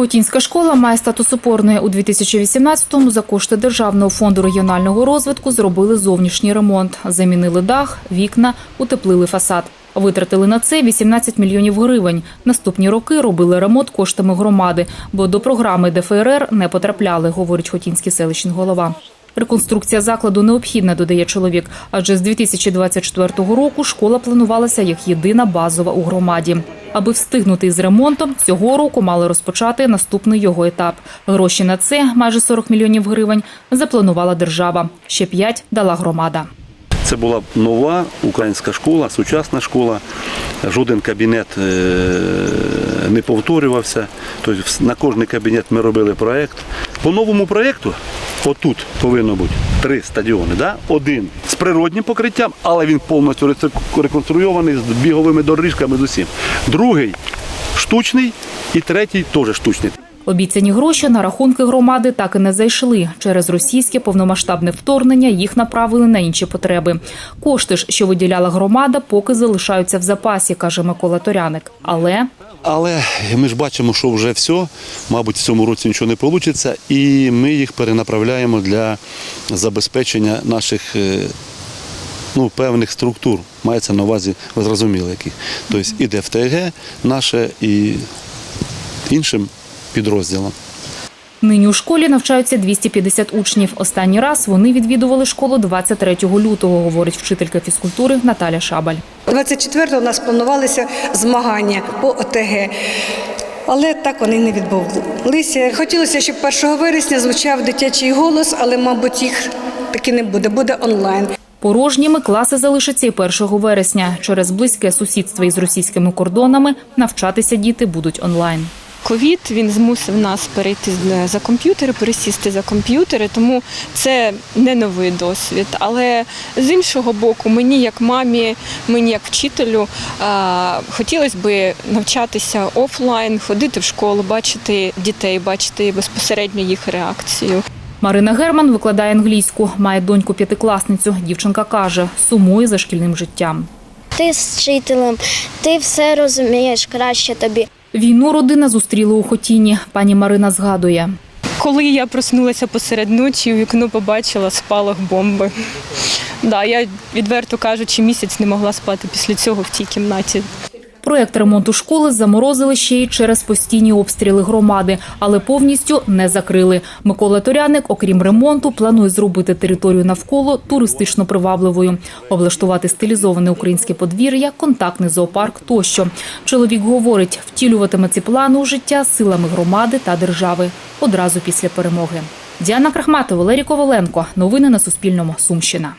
Хотінська школа має статус опорної у 2018-му за кошти Державного фонду регіонального розвитку зробили зовнішній ремонт, замінили дах, вікна, утеплили фасад. Витратили на це 18 мільйонів гривень. Наступні роки робили ремонт коштами громади, бо до програми ДФРР не потрапляли, говорить Хотінський селищний голова. Реконструкція закладу необхідна, додає чоловік, адже з 2024 року школа планувалася як єдина базова у громаді. Аби встигнути із ремонтом, цього року мали розпочати наступний його етап. Гроші на це, майже 40 мільйонів гривень, запланувала держава. Ще 5 дала громада. Це була нова українська школа, сучасна школа. Жоден кабінет е, не повторювався. Тобто на кожний кабінет ми робили проєкт. По новому проєкту отут повинно бути три стадіони. Да? Один з природнім покриттям, але він повністю реконструйований з біговими доріжками з усім. Другий штучний і третій теж штучний. Обіцяні гроші на рахунки громади так і не зайшли. Через російське повномасштабне вторгнення їх направили на інші потреби. Кошти ж, що виділяла громада, поки залишаються в запасі, каже Микола Торяник. Але Але ми ж бачимо, що вже все, мабуть, в цьому році нічого не вийде, і ми їх перенаправляємо для забезпечення наших е, ну, певних структур. Мається на увазі, ви зрозуміли, які. Тобто і ДФТГ наше, і іншим підрозділам. Нині у школі навчаються 250 учнів. Останній раз вони відвідували школу 23 лютого, говорить вчителька фізкультури Наталя Шабаль. 24-го у нас планувалися змагання по ОТГ. Але так вони не відбулися. Хотілося, щоб 1 вересня звучав дитячий голос, але, мабуть, їх таки не буде, буде онлайн. Порожніми класи залишаться і 1 вересня. Через близьке сусідство із російськими кордонами навчатися діти будуть онлайн. Ковід він змусив нас перейти за комп'ютери, пересісти за комп'ютери, тому це не новий досвід. Але з іншого боку, мені як мамі, мені як вчителю, хотілося б навчатися офлайн, ходити в школу, бачити дітей, бачити безпосередньо їх реакцію. Марина Герман викладає англійську, має доньку п'ятикласницю. Дівчинка каже, сумує за шкільним життям. Ти з вчителем, ти все розумієш краще тобі. Війну родина зустріла у Хотіні. Пані Марина згадує. Коли я проснулася посеред ночі, у вікно побачила спалах бомби. Да, я відверто кажучи, місяць не могла спати після цього в тій кімнаті. Проєкт ремонту школи заморозили ще й через постійні обстріли громади, але повністю не закрили. Микола Торяник, окрім ремонту, планує зробити територію навколо туристично привабливою, облаштувати стилізоване українське подвір'я, контактний зоопарк тощо. Чоловік говорить, втілюватиме ці плани у життя силами громади та держави одразу після перемоги. Діана Крахматова, Валерій Коваленко. Новини на Суспільному. Сумщина.